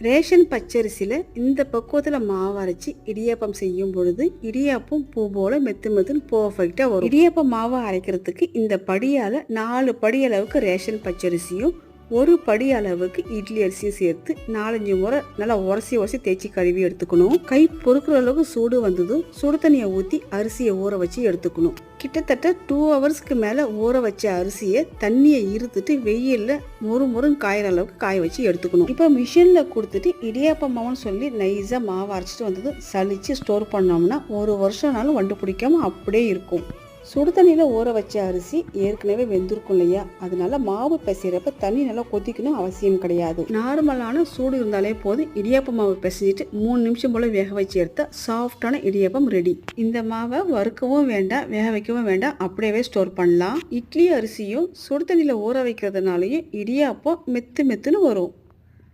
Ration பச்சரிசியில் இந்த பக்குவத்தில் மாவு அரைச்சி இடியாப்பம் செய்யும் பொழுது இடியாப்பம் பூ போல மெத்து மெத்துன்னு பர்ஃபெக்டாக வரும். இடியாப்பம் மாவு அரைக்கிறதுக்கு இந்த படியால் நாலு படி அளவுக்கு ரேஷன் பச்சரிசியும் ஒரு படி அளவுக்கு இட்லி அரிசியும் சேர்த்து நாலஞ்சு முறை நல்லா உரசி உரசி தேய்ச்சி கழுவி எடுத்துக்கணும். கை பொறுக்கிற அளவுக்கு சூடு வந்ததும் சுடு தண்ணியை ஊற்றி அரிசியை ஊற வச்சு எடுத்துக்கணும். கிட்டத்தட்ட டூ ஹவர்ஸ்க்கு மேலே ஊற வச்ச அரிசியை தண்ணியை இருத்துட்டு வெயிலில் மொறு முறு காயிற அளவுக்கு காய வச்சு எடுத்துக்கணும். இப்போ மிஷினில் கொடுத்துட்டு இடியாப்ப மாவுன்னு சொல்லி நைஸாக மாவு அரைச்சிட்டு வந்தது சளிச்சு ஸ்டோர் பண்ணோம்னா ஒரு வருஷம்னாலும் வண்டு பிடிக்காம அப்படியே இருக்கும். சுடு தண்ணியில் ஊற வச்ச அரிசி ஏற்கனவே வெந்திருக்கும் இல்லையா? அதனால மாவு பிசைகிறப்ப தண்ணி நல்லா கொதிக்கணும் அவசியம் கிடையாது. நார்மலான சூடு இருந்தாலே போதும். இடியாப்ப மாவு பிசைஞ்சிட்டு மூணு நிமிஷம் போல் வேக வச்சு எடுத்தா சாஃப்டான இடியாப்பம் ரெடி. இந்த மாவை வறுக்கவும் வேண்டாம் வேக வைக்கவும் வேண்டாம். அப்படியே ஸ்டோர் பண்ணலாம். இட்லி அரிசியும் சுடு தண்ணியில் ஊற வைக்கிறதுனாலையும் இடியாப்பம் மெத்து மெத்துன்னு வரும்.